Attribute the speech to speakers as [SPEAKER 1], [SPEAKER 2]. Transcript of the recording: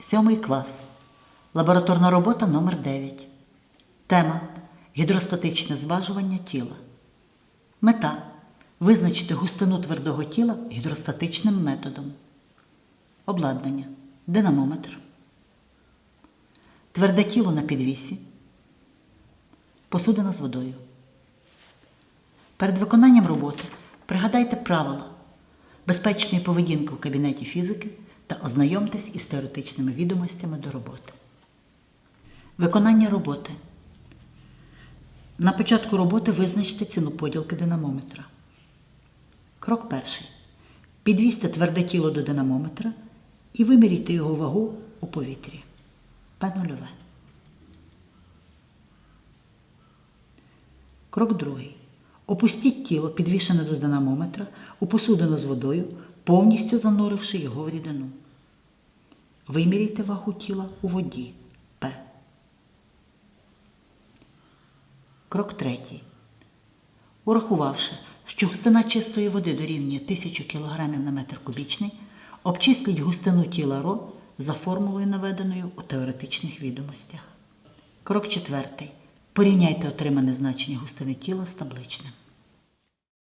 [SPEAKER 1] Сьомий клас. Лабораторна робота номер 9 Тема Гідростатичне зважування тіла. Мета визначити густину твердого тіла гідростатичним методом. Обладнання. Динамометр. Тверде тіло на підвісі. Посудина з водою. Перед виконанням роботи пригадайте правила безпечної поведінки в кабінеті фізики та ознайомтесь із теоретичними відомостями до роботи. Виконання роботи. На початку роботи визначте ціну поділки динамометра. Крок перший. Підвісьте тверде тіло до динамометра і виміряйте його вагу у повітрі. П0. Крок другий. Опустіть тіло, підвішене до динамометра, у посудину з водою, повністю зануривши його в рідину. Виміряйте вагу тіла у воді П. Крок третій. Урахувавши, що густина чистої води дорівнює 1000 кг на метр кубічний, обчисліть густину тіла РО за формулою, наведеною у теоретичних відомостях. Крок четвертий. Порівняйте отримане значення густини тіла з табличним.